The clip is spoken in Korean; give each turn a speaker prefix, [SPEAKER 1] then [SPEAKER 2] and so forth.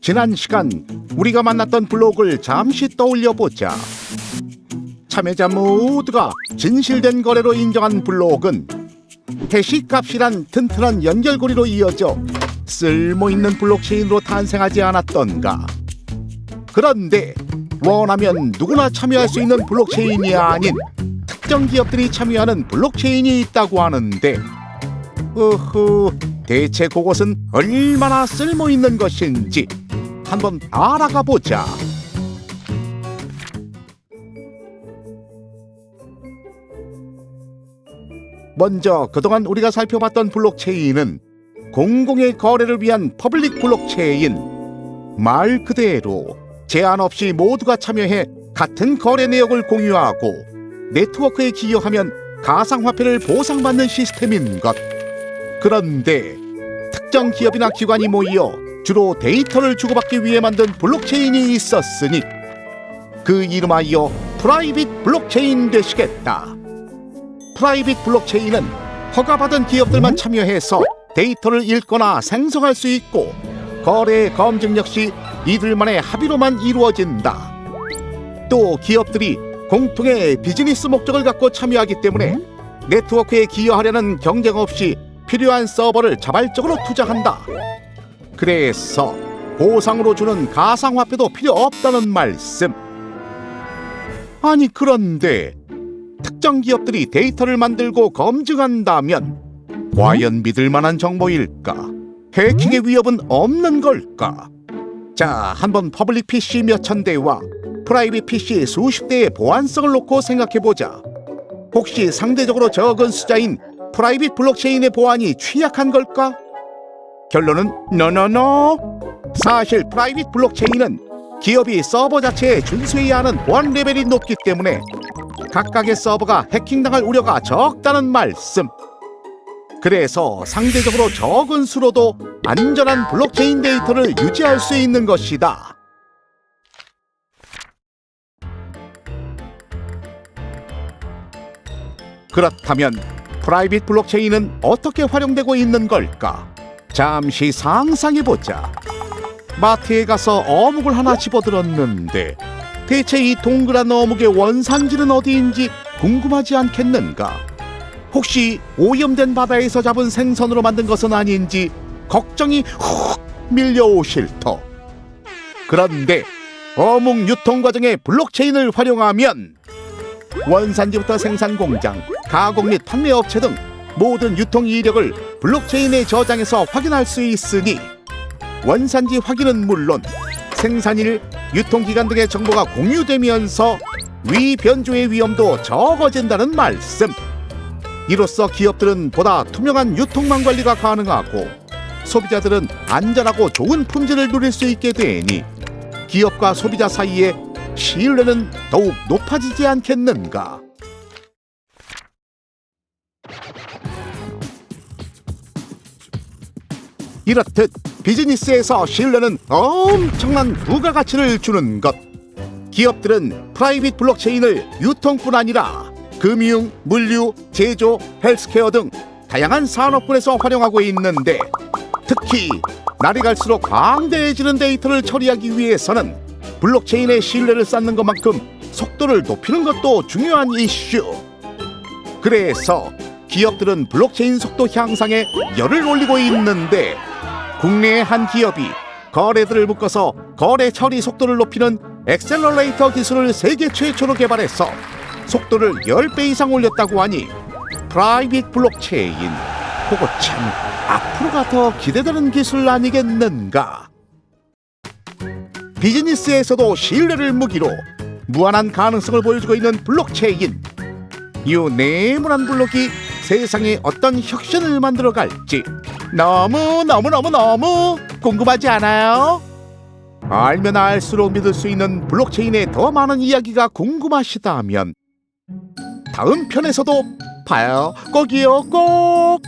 [SPEAKER 1] 지난 시간 우리가 만났던 블록을 잠시 떠올려 보자. 참여자 모두가 진실된 거래로 인정한 블록은 해시 값이란 튼튼한 연결고리로 이어져 쓸모 있는 블록체인으로 탄생하지 않았던가. 그런데 원하면 누구나 참여할 수 있는 블록체인이 아닌 특정 기업들이 참여하는 블록체인이 있다고 하는데 으흐 대체 그것은 얼마나 쓸모 있는 것인지 한번 알아가 보자. 먼저 그동안 우리가 살펴봤던 블록체인은 공공의 거래를 위한 퍼블릭 블록체인. 말 그대로 제한 없이 모두가 참여해 같은 거래 내역을 공유하고 네트워크에 기여하면 가상화폐를 보상받는 시스템인 것. 그런데 특정 기업이나 기관이 모여 주로 데이터를 주고받기 위해 만든 블록체인이 있었으니 그 이름하여 프라이빗 블록체인 되시겠다. 프라이빗 블록체인은 허가받은 기업들만 참여해서 데이터를 읽거나 생성할 수 있고 거래 검증 역시 이들만의 합의로만 이루어진다. 또 기업들이 공통의 비즈니스 목적을 갖고 참여하기 때문에 네트워크에 기여하려는 경쟁 없이 필요한 서버를 자발적으로 투자한다. 그래서 보상으로 주는 가상화폐도 필요 없다는 말씀. 아니 그런데 특정 기업들이 데이터를 만들고 검증한다면 과연 믿을 만한 정보일까? 해킹의 위협은 없는 걸까? 자, 한번 퍼블릭 PC 몇 천 대와 프라이빗 PC 수십 대의 보안성을 놓고 생각해 보자. 혹시 상대적으로 적은 숫자인 프라이빗 블록체인의 보안이 취약한 걸까? 결론은 노노노. 사실 프라이빗 블록체인은 기업이 서버 자체에 준수해야 하는 보안 레벨이 높기 때문에 각각의 서버가 해킹당할 우려가 적다는 말씀. 그래서 상대적으로 적은 수로도 안전한 블록체인 데이터를 유지할 수 있는 것이다. 그렇다면 프라이빗 블록체인은 어떻게 활용되고 있는 걸까? 잠시 상상해 보자. 마트에 가서 어묵을 하나 집어들었는데 대체 이 동그란 어묵의 원산지는 어디인지 궁금하지 않겠는가? 혹시 오염된 바다에서 잡은 생선으로 만든 것은 아닌지 걱정이 훅 밀려오실 터. 그런데 어묵 유통 과정에 블록체인을 활용하면 원산지부터 생산 공장, 가공 및 판매 업체 등 모든 유통 이력을 블록체인에 저장해서 확인할 수 있으니 원산지 확인은 물론 생산일, 유통기간 등의 정보가 공유되면서 위 변조의 위험도 적어진다는 말씀. 이로써 기업들은 보다 투명한 유통망 관리가 가능하고 소비자들은 안전하고 좋은 품질을 누릴 수 있게 되니 기업과 소비자 사이에 신뢰는 더욱 높아지지 않겠는가? 이렇듯 비즈니스에서 신뢰는 엄청난 부가가치를 주는 것. 기업들은 프라이빗 블록체인을 유통뿐 아니라 금융, 물류, 제조, 헬스케어 등 다양한 산업군에서 활용하고 있는데 특히 날이 갈수록 광대해지는 데이터를 처리하기 위해서는 블록체인의 신뢰를 쌓는 것만큼 속도를 높이는 것도 중요한 이슈. 그래서 기업들은 블록체인 속도 향상에 열을 올리고 있는데 국내의 한 기업이 거래들을 묶어서 거래 처리 속도를 높이는 엑셀러레이터 기술을 세계 최초로 개발해서 속도를 10배 이상 올렸다고 하니 프라이빗 블록체인 그거 참 앞으로가 더 기대되는 기술 아니겠는가? 비즈니스에서도 신뢰를 무기로 무한한 가능성을 보여주고 있는 블록체인 이 네모난 블록이 세상에 어떤 혁신을 만들어 갈지 너무 너무 너무 너무 궁금하지 않아요? 알면 알수록 믿을 수 있는 블록체인의 더 많은 이야기가 궁금하시다면 다음 편에서도 봐요 꼭이요 꼭